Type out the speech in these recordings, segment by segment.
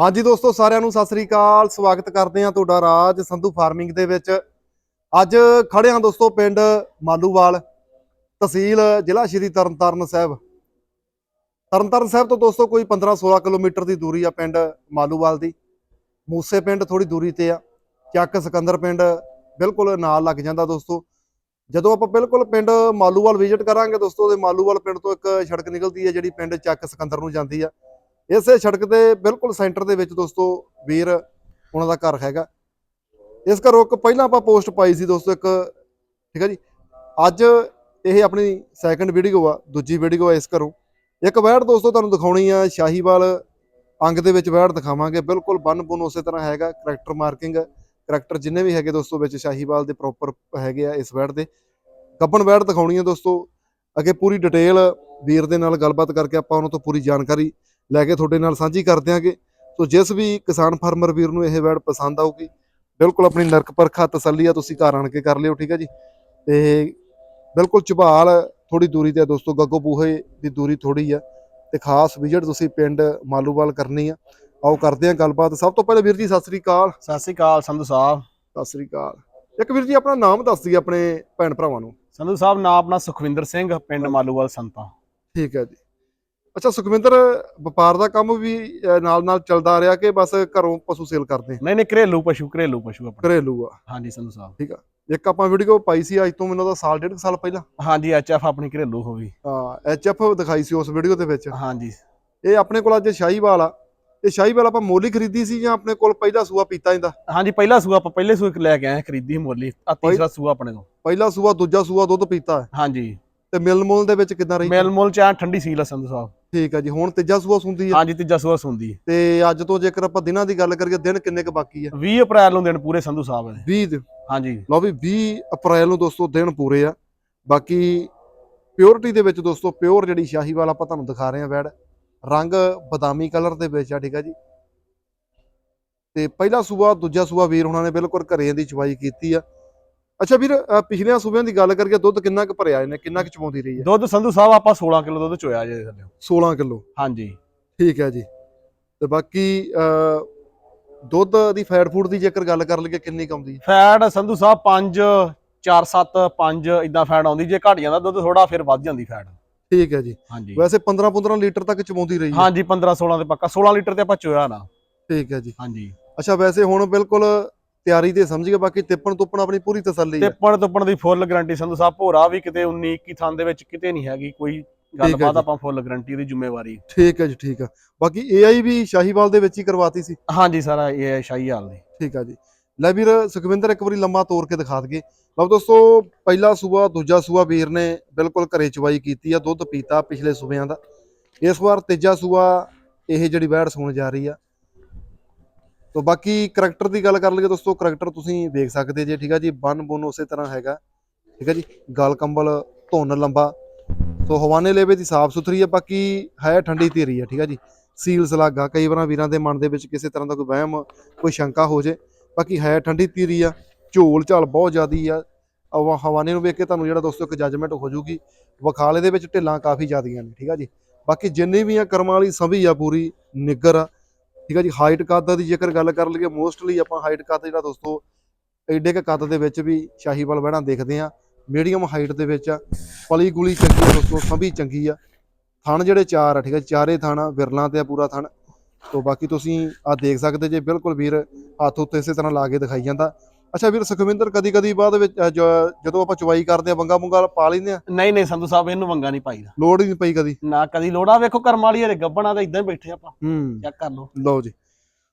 ਹਾਂਜੀ ਦੋਸਤੋ, ਸਾਰਿਆਂ ਨੂੰ ਸਤਿ ਸ੍ਰੀ ਅਕਾਲ। ਸਵਾਗਤ ਕਰਦੇ ਹਾਂ ਤੁਹਾਡਾ ਰਾਜ ਸੰਧੂ ਫਾਰਮਿੰਗ ਦੇ ਵਿੱਚ। ਅੱਜ ਖੜੇ ਹਾਂ ਦੋਸਤੋ ਪਿੰਡ ਮਾਲੂਵਾਲ ਤਹਿਸੀਲ ਜ਼ਿਲ੍ਹਾ ਸ਼੍ਰੀ ਤਰਨਤਾਰਨ ਸਾਹਿਬ। ਤਰਨਤਾਰਨ ਸਾਹਿਬ ਤੋਂ ਦੋਸਤੋ ਕੋਈ 15-16 ਕਿਲੋਮੀਟਰ ਦੀ ਦੂਰੀ ਆ ਪਿੰਡ ਮਾਲੂਵਾਲ ਦੀ। ਮੂਸੇ ਪਿੰਡ ਥੋੜੀ ਦੂਰੀ ਤੇ ਆ। ਚੱਕ ਸਿਕੰਦਰ ਪਿੰਡ ਬਿਲਕੁਲ ਨਾਲ ਲੱਗ ਜਾਂਦਾ ਦੋਸਤੋ। ਜਦੋਂ ਆਪਾਂ ਬਿਲਕੁਲ ਪਿੰਡ ਮਾਲੂਵਾਲ ਵਿਜ਼ਿਟ ਕਰਾਂਗੇ ਦੋਸਤੋ, ਤੇ ਮਾਲੂਵਾਲ ਪਿੰਡ ਤੋਂ ਇੱਕ ਸੜਕ ਨਿਕਲਦੀ ਹੈ, ਜਿਹੜੀ ਪਿੰਡ ਚੱਕ ਸਿਕੰਦਰ ਨੂੰ ਜਾਂਦੀ ਆ। ਇਸੇ ਸੜਕ ਦੇ ਬਿਲਕੁਲ ਸੈਂਟਰ ਦੇ ਵਿੱਚ ਦੋਸਤੋ ਵੀਰ ਉਹਨਾਂ ਦਾ ਘਰ ਹੈਗਾ। ਇਸ ਘਰੋਂ ਇੱਕ ਪਹਿਲਾਂ ਆਪਾਂ ਪੋਸਟ ਪਾਈ ਸੀ ਦੋਸਤੋ ਇੱਕ, ਠੀਕ ਹੈ ਜੀ? ਅੱਜ ਇਹ ਆਪਣੀ ਸੈਕੰਡ ਵੀਡੀਓ ਆ, ਦੂਜੀ ਵੀਡੀਓ ਆ ਇਸ ਘਰੋਂ। ਇੱਕ ਵੈੜ ਦੋਸਤੋ ਤੁਹਾਨੂੰ ਦਿਖਾਉਣੀ ਆ, ਸ਼ਾਹੀਵਾਲ ਅੰਗ ਦੇ ਵਿੱਚ ਵੈੜ ਦਿਖਾਵਾਂਗੇ। ਬਿਲਕੁਲ ਬੰਨ ਬੁਨ ਉਸੇ ਤਰ੍ਹਾਂ ਹੈਗਾ ਕਰੈਕਟਰ ਮਾਰਕਿੰਗ ਕਰੈਕਟਰ ਜਿੰਨੇ ਵੀ ਹੈਗੇ ਦੋਸਤੋ ਵਿੱਚ ਸ਼ਾਹੀਵਾਲ ਦੇ ਪ੍ਰੋਪਰ ਹੈਗੇ ਆ ਇਸ ਵੈੜ ਦੇ ਗੱਬਣ ਵੈੜ ਦਿਖਾਉਣੀ ਆ ਦੋਸਤੋ। ਅੱਗੇ ਪੂਰੀ ਡਿਟੇਲ ਵੀਰ ਦੇ ਨਾਲ ਗੱਲਬਾਤ ਕਰਕੇ ਆਪਾਂ ਉਹਨਾਂ ਤੋਂ ਪੂਰੀ ਜਾਣਕਾਰੀ ਲੈ ਕੇ ਤੁਹਾਡੇ ਨਾਲ ਸਾਂਝੀ ਕਰ ਦਿਆਂਗੇ। ਸੋ ਜਿਸ ਵੀ ਕਿਸਾਨ ਫਾਰਮਰ ਵੀਰ ਨੂੰ ਇਹ ਵੈੜ ਪਸੰਦ ਆਊਗੀ ਬਿਲਕੁਲ ਆਪਣੀ ਨਰਕ ਪਰਖਾ ਤਸੱਲੀ ਆ ਤੁਸੀਂ ਘਰ ਆਣ ਕੇ ਕਰ ਲਿਓ ਠੀਕ ਹੈ ਜੀ? ਤੇ ਬਿਲਕੁਲ ਝਬਾਲ ਥੋੜੀ ਦੂਰੀ ਤੇ ਦੋਸਤੋ ਗੱਗੋ ਬੂਹੇ ਦੀ ਦੂਰੀ ਥੋੜੀ ਆ। ਤੇ ਖਾਸ ਵਿਜ਼ਿਟ ਤੁਸੀਂ ਪਿੰਡ ਮਾਲੂਵਾਲ ਕਰਨੀ ਆ। ਆਓ ਕਰਦੇ ਆ ਗੱਲਬਾਤ। ਸਭ ਤੋਂ ਪਹਿਲੇ ਵੀਰ ਜੀ ਸਤਿ ਸ੍ਰੀ ਅਕਾਲ। ਸਤਿ ਸ੍ਰੀ ਅਕਾਲ ਸੰਧੂ ਸਾਹਿਬ। ਸਤਿ ਸ੍ਰੀ ਅਕਾਲ। ਇੱਕ ਵੀਰ ਜੀ ਆਪਣਾ ਨਾਮ ਦੱਸ ਦਈਏ ਆਪਣੇ ਭੈਣ ਭਰਾਵਾਂ ਨੂੰ। ਸੰਧੂ ਸਾਹਿਬ ਨਾਮ ਆਪਣਾ ਸੁਖਵਿੰਦਰ ਸਿੰਘ ਪਿੰਡ ਮਾਲੂਵਾਲ ਸੰਤਾ। ਠੀਕ ਹੈ ਜੀ। ਅੱਛਾ ਸੁਖਵਿੰਦਰ ਵਪਾਰ ਦਾ ਕੰਮ ਵੀ ਨਾਲ ਨਾਲ ਚੱਲਦਾ ਆ ਰਿਹਾ ਕਿ ਬਸ ਘਰੋਂ ਪਸ਼ੂ ਸੇਲ ਕਰਦੇ ਆ? ਨਹੀਂ ਨਹੀਂ ਘਰੇਲੂ ਪਸ਼ੂ ਘਰੇਲੂ ਪਸ਼ੂ ਆਪਣਾ। ਘਰੇਲੂ ਆ। ਹਾਂਜੀ ਸੰਧੂ ਸਾਹਿਬ ਠੀਕ ਆ। ਇੱਕ ਆਪਾਂ ਵੀਡੀਓ ਪਾਈ ਸੀ ਅੱਜ ਤੋਂ ਮੈਨੂੰ ਦਾ ਸਾਲ ਡੇਢ ਸਾਲ ਪਹਿਲਾਂ। ਹਾਂਜੀ ਐਚਐਫ ਆਪਣੀ ਘਰੇਲੂ ਹੋ ਗਈ। ਹਾਂ ਐਚਐਫ ਦਿਖਾਈ ਸੀ ਉਸ ਵੀਡੀਓ ਦੇ ਵਿੱਚ। ਹਾਂਜੀ। ਇਹ ਆਪਣੇ ਕੋਲ ਅੱਜ ਸ਼ਾਹੀਵਾਲ ਆ। ਇਹ ਸ਼ਾਹੀਵਾਲ ਆਪਾਂ ਮੁੱਲ ਖਰੀਦੀ ਸੀ ਜਾਂ ਆਪਣੇ ਕੋਲ ਪਹਿਲਾ ਸੂਆ ਪੀਤਾ ਇਹਦਾ? ਹਾਂਜੀ ਪਹਿਲਾ ਸੂਆ ਆਪਾਂ ਪਹਿਲੇ ਸੂਏ ਲੈ ਕੇ ਆਏ ਖਰੀਦੀ ਮੋਲੀ। ਆ ਤੀਸਰਾ ਸੂਆ ਆਪਣੇ ਤੋਂ ਪਹਿਲਾ ਸੂਆ ਦੂਜਾ ਸੂਆ ਦੁੱਧ ਪੀਤਾ ਹਾਂਜੀ। ਤੇ ਮਿਲ ਮੁੱਲ ਦੇ ਵਿੱਚ ਕਿੱਦਾਂ ਰਹੀ? ਮੇਲ ਮੁੱਲ ਚ ਐਨ ਠੰਡੀ ਸੀਲ ਆ ਸੰਧੂ ਸਾਹਿਬ। ਠੀਕ ਹੈ ਜੀ ਹੁਣ ਤੀਜਾ ਸੂਆ ਸੁੰਦੀ ਹੈ ਹਾਂਜੀ ਤੀਜਾ ਸੂਆ ਸੁੰਦੀ ਤੇ ਅੱਜ ਤੋਂ ਜੇਕਰ ਆਪਾਂ ਦਿਨਾਂ ਦੀ ਗੱਲ ਕਰੀਏ ਦਿਨ ਕਿੰਨੇ ਕੁ ਬਾਕੀ ਆ? 20 ਅਪ੍ਰੈਲ ਨੂੰ ਦਿਨ ਪੂਰੇ ਸੰਧੂ ਸਾਹਿਬ ਦੇ 20 ਦਿਨ। ਹਾਂਜੀ। ਲਓ ਵੀ 20 ਅਪ੍ਰੈਲ ਨੂੰ ਦੋਸਤੋ ਦਿਨ ਪੂਰੇ ਆ। ਬਾਕੀ ਪਿਓਰਿਟੀ ਦੇ ਵਿੱਚ ਦੋਸਤੋ ਪਿਓਰ ਜਿਹੜੀ ਸ਼ਾਹੀਵਾਲ ਆਪਾਂ ਤੁਹਾਨੂੰ ਦਿਖਾ ਰਹੇ ਆ ਵੈੜ ਰੰਗ ਬਦਾਮੀ ਕਲਰ ਦੇ ਵਿੱਚ ਆ ਠੀਕ ਆ ਜੀ। ਤੇ ਪਹਿਲਾ ਸੂਆ ਦੂਜਾ ਸੂਆ ਵੀਰ ਉਹਨਾਂ ਨੇ ਬਿਲਕੁਲ ਘਰੇ ਦੀ ਚਵਾਈ ਕੀਤੀ ਆ। ਅੱਛਾ ਵੀਰ ਅ, ਪਿਛਲੀਆਂ ਸੂਬਿਆਂ ਦੀ ਗੱਲ ਕਰੀਏ ਦੁੱਧ ਕਿੰਨਾ ਕੁ ਭਰਿਆ ਇਹਨੇ ਕਿੰਨਾ ਕੁ ਚਵਾਉਂਦੀ ਰਹੀ ਹੈ? ਦੁੱਧ ਸੰਧੂ ਸਾਹਿਬ ਆਪਾਂ 16 ਕਿਲੋ ਦੁੱਧ ਚੋਇਆ ਜੇ ਥੱਲੇ 16 ਕਿਲੋ? ਹਾਂਜੀ। ਠੀਕ ਹੈ ਜੀ। ਤੇ ਬਾਕੀ ਦੁੱਧ ਦੀ ਫੈਟ ਫੂਡ ਦੀ ਜੇਕਰ ਗੱਲ ਕਰ ਲਈਏ ਕਿੰਨੀ ਕੁ ਆਉਂਦੀ ਫੈਟ ਸੰਧੂ ਸਾਹਿਬ 5 4 7 5 ਇਦਾਂ ਫੈਟ ਆਉਂਦੀ ਜੇ ਘਟ ਜਾਂਦਾ ਦੁੱਧ ਥੋੜਾ ਫਿਰ ਵੱਧ ਜਾਂਦੀ ਫੈਟ। ਠੀਕ ਹੈ ਜੀ। ਹਾਂਜੀ। ਵੈਸੇ 15 15 ਲੀਟਰ ਤੱਕ ਚਵਾਉਂਦੀ ਰਹੀ ਹਾਂਜੀ 15 16 ਤੇ ਪੱਕਾ 16 ਲੀਟਰ ਤੇ ਆਪਾਂ ਚੋਇਆ ਨਾ। ਠੀਕ ਹੈ ਜੀ। ਹਾਂਜੀ। ਅੱਛਾ ਵੈਸੇ ਹੁਣ ਬਿਲਕੁਲ ਤਿਆਰੀ ਤੇ ਸਮਝ ਗਏ ਬਾਕੀ ਤਿੱਪਣ ਤੁੱਪਣ ਆਪਣੀ ਪੂਰੀ ਤਸੱਲੀ ਹੈ। ਟਿੱਪਣ ਤੁੱਪਣ ਦੀ ਫੁੱਲ ਗਾਰੰਟੀ ਸੰਧੂ ਸਾਹਿਬ ਭੋਰਾ ਵੀ ਕਿਤੇ 19 21 ਥਾਂ ਦੇ ਵਿੱਚ ਕਿਤੇ ਨਹੀਂ ਹੈਗੀ ਕੋਈ ਗੱਲਬਾਤ। ਆਪਾਂ ਫੁੱਲ ਗਾਰੰਟੀ ਦੀ ਜ਼ਿੰਮੇਵਾਰੀ। ਠੀਕ ਹੈ ਜੀ ਠੀਕ ਆ ਬਾਕੀ ਏਆਈ ਵੀ ਸ਼ਾਹੀਵਾਲ ਦੇ ਵਿੱਚ ਹੀ ਕਰਵਾਤੀ ਸੀ। ਹਾਂਜੀ ਸਾਰਾ ਇਹ ਹੈ ਸ਼ਾਹੀ ਹਾਲ ਦੀ ਠੀਕ ਆ ਜੀ। ਲੈ ਵੀਰ ਸੁਖਵਿੰਦਰ ਇੱਕ ਵਾਰੀ ਲੰਮਾ ਤੋੜ ਕੇ ਦਿਖਾ ਦਈਏ। ਲਓ ਦੋਸਤੋ ਪਹਿਲਾ ਸੂਆ ਦੂਜਾ ਸੂਆ ਵੀਰ ਨੇ ਬਿਲਕੁਲ ਘਰੇ ਚਵਾਈ ਕੀਤੀ ਆ ਦੁੱਧ ਪੀਤਾ ਪਿਛਲੇ ਸੂਬਿਆਂ ਦਾ। ਇਸ ਵਾਰ ਤੀਜਾ ਸੂਆ ਇਹ ਜਿਹੜੀ ਵੈੜ ਸੂਣ ਜਾ ਰਹੀ ਆ। ਤੋ ਬਾਕੀ ਕਰੈਕਟਰ ਦੀ ਗੱਲ ਕਰ ਲਈਏ ਦੋਸਤੋ, ਕਰੈਕਟਰ ਤੁਸੀਂ ਵੇਖ ਸਕਦੇ ਜੇ, ਠੀਕ ਆ ਜੀ? ਬਨ ਬੁਨ ਉਸੇ ਤਰ੍ਹਾਂ ਹੈਗਾ, ਠੀਕ ਆ ਜੀ? ਗਲ ਕੰਬਲ, ਧੁੰਨ ਲੰਬਾ ਸੋ ਹਵਾਨੇ ਲੇਵੇ ਦੀ ਸਾਫ਼ ਸੁਥਰੀ ਆ, ਬਾਕੀ ਹੈ ਠੰਡੀ ਧੀਰੀ ਆ, ਠੀਕ ਆ ਜੀ? ਸੀਲ ਸਲਾਗਾ, ਕਈ ਵਾਰਾਂ ਵੀਰਾਂ ਦੇ ਮਨ ਦੇ ਵਿੱਚ ਕਿਸੇ ਤਰ੍ਹਾਂ ਦਾ ਕੋਈ ਵਹਿਮ, ਕੋਈ ਸ਼ੰਕਾ ਹੋ ਜੇ, ਬਾਕੀ ਹੈ ਠੰਡੀ ਧੀਰੀ ਆ, ਝੋਲ ਝਾਲ ਬਹੁਤ ਜ਼ਿਆਦੀ ਆ ਅਵਾ ਹਵਾਨੇ ਨੂੰ ਵੇਖ ਕੇ ਤੁਹਾਨੂੰ ਜਿਹੜਾ ਦੋਸਤੋ ਇੱਕ ਜੱਜਮੈਂਟ ਹੋ ਜੂਗੀ, ਵਖਾਲੇ ਦੇ ਵਿੱਚ ਢਿੱਲਾਂ ਕਾਫੀ ਜ਼ਿਆਦੀਆਂ ਨੇ, ਠੀਕ ਆ ਜੀ? ਬਾਕੀ ਜਿੰਨੀ ਵੀ ਆ ਕਰਮਾਂ ਵਾਲੀ ਸਭੀ ਆ ਪੂਰੀ, ਨਿੱਗਰ ਆ ਠੀਕ ਆ ਜੀ ਹਾਈਟ ਕੱਦ ਦੀ ਜੇਕਰ ਗੱਲ ਕਰ ਲਈਏ ਮੋਸਟਲੀ ਆਪਾਂ ਹਾਈਟ ਕੱਦ ਜਿਹੜਾ ਦੋਸਤੋ ਐਡੇ ਕ ਕੱਦ ਦੇ ਵਿੱਚ ਵੀ ਸ਼ਾਹੀਵਾਲ ਬਹਿਣਾ ਦੇਖਦੇ ਆ ਮੀਡੀਅਮ ਹਾਈਟ ਦੇ ਵਿੱਚ ਆ ਪਲੀ ਗੁਲੀ ਚੰਗੀ ਆ ਦੋਸਤੋ ਸਭੀ ਚੰਗੀ ਆ। ਥਣ ਜਿਹੜੇ ਚਾਰ ਆ ਠੀਕ ਆ ਚਾਰੇ ਥਣ ਆ, ਵਿਰਲਾਂ ਤੇ ਆ ਪੂਰਾ ਥਣ। ਤੋ ਬਾਕੀ ਤੁਸੀਂ ਆ ਦੇਖ ਸਕਦੇ ਜੇ ਬਿਲਕੁਲ ਵੀਰ ਹੱਥ ਉੱਤੇ ਇਸੇ ਤਰ੍ਹਾਂ ਲਾ ਕੇ ਦਿਖਾਈ ਜਾਂਦਾ। ਅੱਛਾ ਵੀਰ ਸੁਖਵਿੰਦਰ ਕਦੀ ਕਦੀ ਬਾਅਦ ਵਿੱਚ ਅ, ਜ- ਜਦੋਂ ਆਪਾਂ ਚਵਾਈ ਕਰਦੇ ਆ ਬੰਗਾ ਬੰਗਾ ਪਾ ਲੈਂਦੇ ਆ ਨਹੀਂ ਨਹੀਂ ਸੰਧੂ ਸਾਹਿਬ ਇਹਨੂੰ ਵੰਗਾ ਨਹੀਂ ਪਾਈਦਾ। ਲੋੜ ਹੀ ਨਹੀਂ ਪਈ ਕਦੀ? ਨਾ ਕਦੀ ਲੋੜਾ। ਵੇਖੋ ਕਰਮ ਵਾਲੀ ਹਰੇ ਗੱਬਣਾ ਤਾਂ ਇਦਾਂ ਹੀ ਬੈਠੇ ਆਪਾਂ। ਹੂੰ। ਚੈੱਕ ਕਰ ਲਓ। ਲਓ ਜੀ।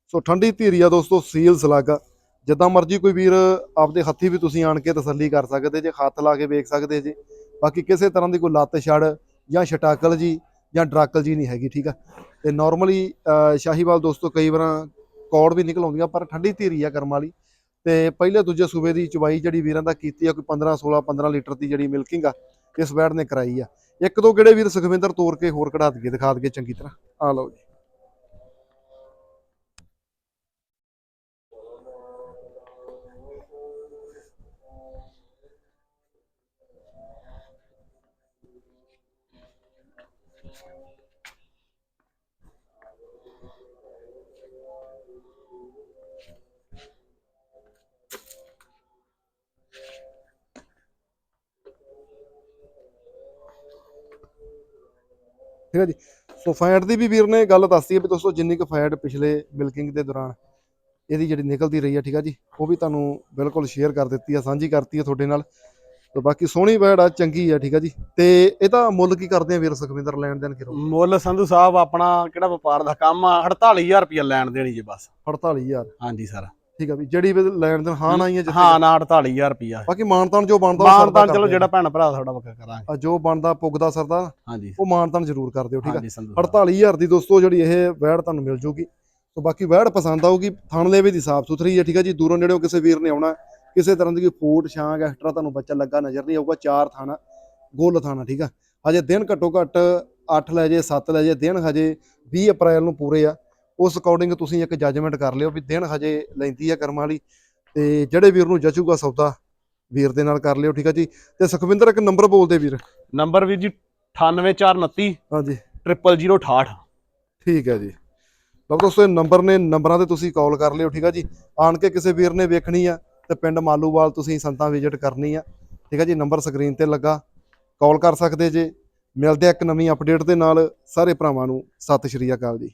ਸੋ ਠੰਡੀ ਧੀਰੀ ਆ ਦੋਸਤੋ ਸੀਲ ਸਲਾਗਾ। ਜਿੱਦਾਂ ਮਰਜ਼ੀ ਕੋਈ ਵੀਰ ਆਪਦੇ ਹੱਥੀ ਵੀ ਤੁਸੀਂ ਆਣ ਕੇ ਤਸੱਲੀ ਕਰ ਸਕਦੇ ਜੇ ਹੱਥ ਲਾ ਕੇ ਵੇਖ ਸਕਦੇ ਜੇ। ਬਾਕੀ ਕਿਸੇ ਤਰ੍ਹਾਂ ਦੀ ਕੋਈ ਲੱਤ ਛੜ ਜਾਂ ਛਟਾਕਲ ਜੀ ਜਾਂ ਡਰਾਕਲ ਜੀ ਨਹੀਂ ਹੈਗੀ ਠੀਕ ਆ? ਤੇ ਨਾਰਮਲੀ ਸ਼ਾਹੀਵਾਲ ਦੋਸਤੋ ਕਈ ਵਾਰਾਂ ਕੌੜ ਵੀ ਨਿਕਲ ਆਉਂਦੀਆਂ ਪਰ ਠੰਡੀ ਧੀਰੀ ਆ ਕਰਮ ਵਾਲੀ। ਤੇ ਪਹਿਲੇ ਦੂਜੇ ਸੂਬੇ ਦੀ ਚਵਾਈ ਜਿਹੜੀ ਵੀਰਾਂ ਦਾ ਕੀਤੀ ਆ, ਕੋਈ 15 16 15 ਲੀਟਰ ਦੀ ਜਿਹੜੀ ਮਿਲਕਿੰਗ ਆ, ਇਸ ਵੈੜ ਨੇ ਕਰਾਈ ਆ। ਇੱਕ ਦੋ ਕਿਹੜੇ ਵੀਰ ਸੁਖਵਿੰਦਰ ਤੋੜ ਕੇ ਹੋਰ ਕਢਾ ਦਈਏ, ਦਿਖਾ ਦਈਏ ਚੰਗੀ ਤਰ੍ਹਾਂ। ਆ ਲਓ ਜੀ। ਠੀਕ ਹੈ ਜੀ? ਸੋ ਫੈਟ ਦੀ ਵੀ ਵੀਰ ਨੇ ਗੱਲ ਦੱਸੀ ਹੈ ਵੀ ਦੋਸਤੋ ਜਿੰਨੀ ਕੁ ਫੈਟ ਪਿਛਲੇ ਮਿਲਕਿੰਗ ਦੇ ਦੌਰਾਨ ਇਹਦੀ ਜਿਹੜੀ ਨਿਕਲਦੀ ਰਹੀ ਹੈ ਠੀਕ ਹੈ ਜੀ ਉਹ ਵੀ ਤੁਹਾਨੂੰ ਬਿਲਕੁਲ ਸ਼ੇਅਰ ਕਰ ਦਿੱਤੀ ਹੈ ਸਾਂਝੀ ਕਰਤੀ ਹੈ ਤੁਹਾਡੇ ਨਾਲ। ਤੇ ਬਾਕੀ ਸੋਹਣੀ ਬੈੜ ਆ ਚੰਗੀ ਆ ਠੀਕ ਆ ਜੀ। ਤੇ ਇਹਦਾ ਮੁੱਲ ਕੀ ਕਰਦੇ ਆ ਵੀਰ ਸੁਖਵਿੰਦਰ ਲੈਣ ਦੇਣ ਕਿਰੋ ਮੁੱਲ ਸੰਧੂ ਸਾਹਿਬ ਆਪਣਾ ਕਿਹੜਾ ਵਪਾਰ ਦਾ ਕੰਮ ਆ 48000 ਰੁਪਏ ਲੈਣ ਦੇਣੀ ਜੀ ਬਸ। 48000 ਹਾਂਜੀ ਸਰ। ਠੀਕ ਆ ਵੀ ਜਿਹੜੀ ਵੀ ਲੈਣ ਦੇਣ ਹਾਂ ਨਾ ਹੀ ਜਿੱਥੇ- ਹਾਂ ਨਾ 48000 ਰੁਪਿਆ ਬਾਕੀ ਮਾਨਤਾਨ ਜੋ ਬਣਦਾ ਉਹ ਮਾਨ ਤਾਂ ਸਰਦਾ ਚਲੋ ਜਿਹੜਾ ਭੈਣ ਭਰਾ ਤੁਹਾਡਾ ਬੱਕਾ ਕਰਾਂਗੇ। ਆ ਜੋ ਬਣਦਾ ਪੁੱਗਦਾ ਸਰਦਾ ਹਾਂਜੀ। ਉਹ ਮਾਨਤਾਨ ਜ਼ਰੂਰ ਕਰ ਦਿਓ ਠੀਕ ਆ? ਹਾਂਜੀ ਸੰਧੂ ਸਾਹਿਬ। 48000 ਦੀ ਦੋਸਤੋ ਜਿਹੜੀ ਇਹ ਵੈੜ ਤੁਹਾਨੂੰ ਮਿਲ ਜੂਗੀ। ਸੋ ਬਾਕੀ ਵੈੜ ਪਸੰਦ ਆਊਗੀ ਥਣ ਲੇਵੇ ਦੀ ਸਾਫ਼ ਸੁਥਰੀ ਹੈ ਠੀਕ ਆ ਜੀ? ਦੂਰੋਂ ਨੇੜਿਓਂ ਕਿਸੇ ਵੀਰ ਨੇ ਆਉਣਾ ਕਿਸੇ ਤਰ੍ਹਾਂ ਦੀ ਕੋਈ ਫੂਟ ਛਾਂਗ ਐਕਸਟਰਾ ਤੁਹਾਨੂੰ ਬੱਚਾ ਲੱਗਾ ਨਜ਼ਰ ਨਹੀਂ ਆਊਗਾ ਚਾਰ ਥਾਣਾ ਗੋਲ ਥਾਣਾ ਠੀਕ ਆ? ਹਜੇ ਦਿਨ ਘੱਟੋ ਘੱਟ 8 ਲੈ ਜੇ 7 ਲੈ ਜੇ ਦਿਨ ਹਜੇ 20 ਅਪ੍ਰੈਲ ਨੂੰ ਪੂਰੇ ਆ। ਉਸ ਅਕੋਰਡਿੰਗ ਤੁਸੀਂ ਇੱਕ ਜੱਜਮੈਂਟ ਕਰ ਲਿਓ ਵੀ ਦਿਨ ਹਜੇ ਲੈਂਦੀ ਆ ਕਰਮਾਂ ਵਾਲੀ ਤੇ ਜਿਹੜੇ ਵੀਰ ਨੂੰ ਜਚੂਗਾ ਸੌਦਾ ਵੀਰ ਦੇ ਨਾਲ ਕਰ ਲਿਓ ਠੀਕ ਆ ਜੀ? ਤੇ ਸੁਖਵਿੰਦਰ ਇੱਕ ਨੰਬਰ ਬੋਲਦੇ ਵੀਰ। ਨੰਬਰ ਵੀਰ ਜੀ 98429 ਹਾਂਜੀ। 00068 ਠੀਕ ਹੈ ਜੀ। ਲਓ ਦੋਸਤੋ ਇਹ ਨੰਬਰ ਨੇ ਨੰਬਰਾਂ ਤੇ ਤੁਸੀਂ ਕਾਲ ਕਰ ਲਿਓ ਠੀਕ ਆ ਜੀ? ਆਣ ਕੇ ਕਿਸੇ ਵੀਰ ਨੇ ਵੇਖਣੀ ਆ ਤੇ ਪਿੰਡ ਮਾਲੂਵਾਲ ਤੁਸੀਂ ਸੰਤਾਂ ਵਿਜ਼ਿਟ ਕਰਨੀ ਆ ਠੀਕ ਆ ਜੀ? ਨੰਬਰ ਸਕਰੀਨ ਤੇ ਲੱਗਾ। ਕਾਲ ਕਰ ਸਕਦੇ ਜੇ। ਮਿਲਦੇ ਆ ਇੱਕ ਨਵੀਂ ਅਪਡੇਟ ਦੇ ਨਾਲ। ਸਾਰੇ ਭਰਾਵਾਂ ਨੂੰ ਸਤਿ ਸ਼੍ਰੀ ਅਕਾਲ ਜੀ।